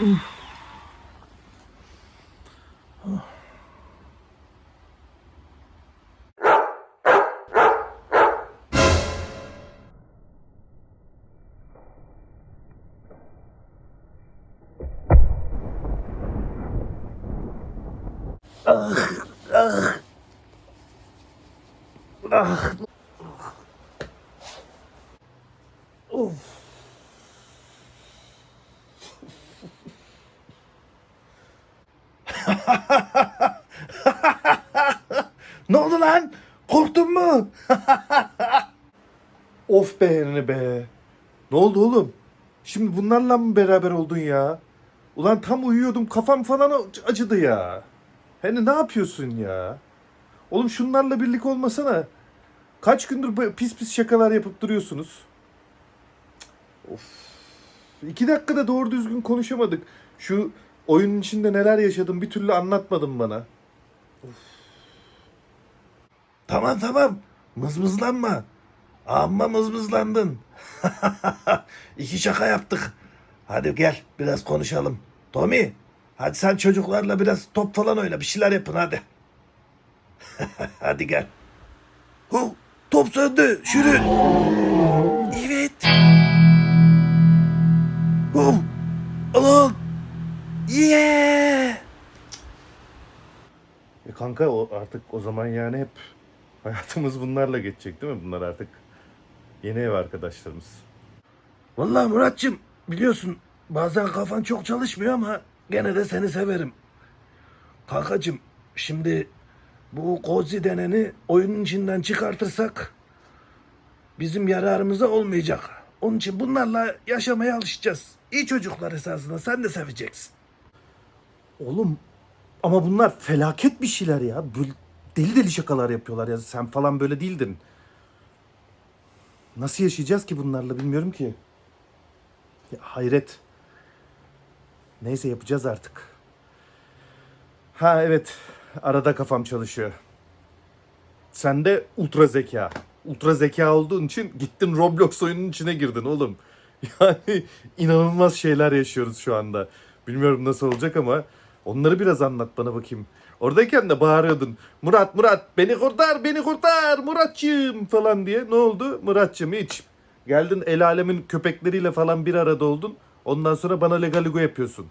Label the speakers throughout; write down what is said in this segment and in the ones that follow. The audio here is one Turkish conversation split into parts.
Speaker 1: 음. 어. 아, 아, 아. 아 Ne oldu lan? Korktun mu? of be Henry be. Ne oldu oğlum? Şimdi bunlarla mı beraber oldun ya? Ulan tam uyuyordum kafam falan acıdı ya. Henry ne yapıyorsun ya? Oğlum şunlarla birlik olmasana. Kaç gündür pis pis şakalar yapıp duruyorsunuz? Of. İki dakikada doğru düzgün konuşamadık. Şu oyunun içinde neler yaşadım bir türlü anlatmadın bana. Tamam tamam. Mızmızlanma. Amma mızmızlandın. İki şaka yaptık. Hadi gel biraz konuşalım. Tommy hadi sen çocuklarla biraz top falan oyna bir şeyler yapın hadi. hadi gel. Hu, top söndü şirin. Evet. Kanka o artık o zaman yani hep hayatımız bunlarla geçecek değil mi? Bunlar artık yeni ev arkadaşlarımız. Vallahi Muratçım biliyorsun bazen kafan çok çalışmıyor ama gene de seni severim. Kankacım şimdi bu Kozi deneni oyunun içinden çıkartırsak bizim yararımıza olmayacak. Onun için bunlarla yaşamaya alışacağız. İyi çocuklar esasında sen de seveceksin. Oğlum ama bunlar felaket bir şeyler ya. Böyle deli deli şakalar yapıyorlar ya. Sen falan böyle değildin. Nasıl yaşayacağız ki bunlarla bilmiyorum ki. Ya, hayret. Neyse yapacağız artık. Ha evet. Arada kafam çalışıyor. Sen de ultra zeka. Ultra zeka olduğun için gittin Roblox oyunun içine girdin oğlum. Yani inanılmaz şeyler yaşıyoruz şu anda. Bilmiyorum nasıl olacak ama onları biraz anlat bana bakayım. Oradayken de bağırıyordun. Murat Murat beni kurtar beni kurtar Muratçığım falan diye. Ne oldu? Muratçığım hiç. Geldin el alemin köpekleriyle falan bir arada oldun. Ondan sonra bana legaligo yapıyorsun.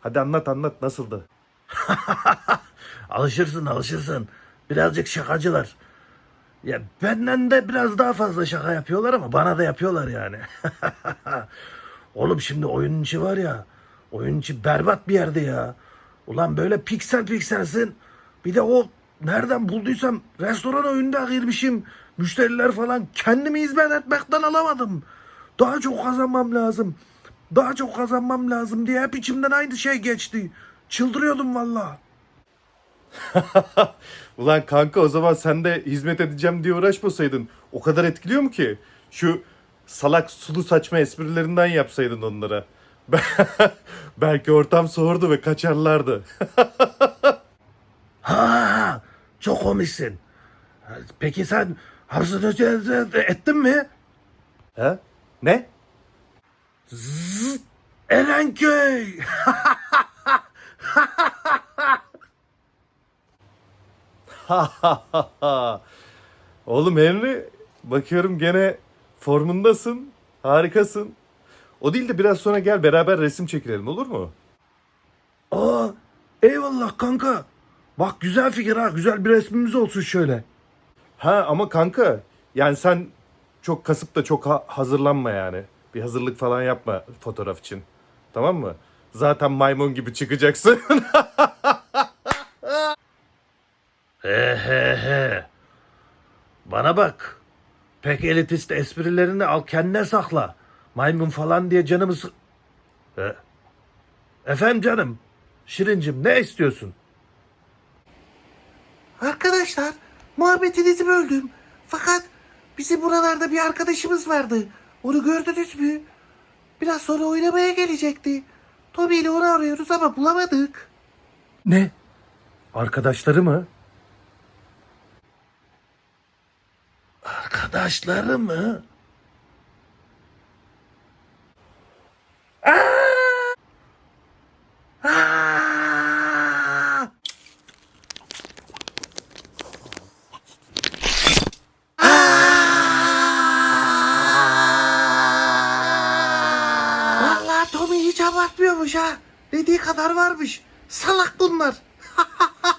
Speaker 1: Hadi anlat anlat nasıldı? alışırsın alışırsın. Birazcık şakacılar. Ya benden de biraz daha fazla şaka yapıyorlar ama bana da yapıyorlar yani. Oğlum şimdi oyunun içi var ya. İçi berbat bir yerde ya. Ulan böyle piksel pikselsin. Bir de o nereden bulduysam restoran oyununda girmişim. Müşteriler falan kendimi hizmet etmekten alamadım. Daha çok kazanmam lazım. Daha çok kazanmam lazım diye hep içimden aynı şey geçti. Çıldırıyordum valla. Ulan kanka o zaman sen de hizmet edeceğim diye uğraşmasaydın o kadar etkiliyor mu ki? Şu salak sulu saçma esprilerinden yapsaydın onlara. Belki ortam soğurdu ve kaçarlardı. ha, çok komiksin. Peki sen hazır ettin mi? He? Ne? Zzz, Erenköy. Oğlum Henry bakıyorum gene formundasın. Harikasın. O değil de biraz sonra gel beraber resim çekilelim olur mu? Aa eyvallah kanka. Bak güzel fikir ha. Güzel bir resmimiz olsun şöyle. Ha ama kanka yani sen çok kasıp da çok ha- hazırlanma yani. Bir hazırlık falan yapma fotoğraf için. Tamam mı? Zaten maymun gibi çıkacaksın. He he he. Bana bak. Pek elitist esprilerini al kendine sakla. Maymun falan diye canımı sı- He. Efendim canım. Şirincim ne istiyorsun?
Speaker 2: Arkadaşlar muhabbetinizi böldüm. Fakat bizim buralarda bir arkadaşımız vardı. Onu gördünüz mü? Biraz sonra oynamaya gelecekti. Tommy ile onu arıyoruz ama bulamadık.
Speaker 1: Ne? Arkadaşları mı? Arkadaşları
Speaker 2: mı? bakmıyormuş ha. Dediği kadar varmış. Salak bunlar.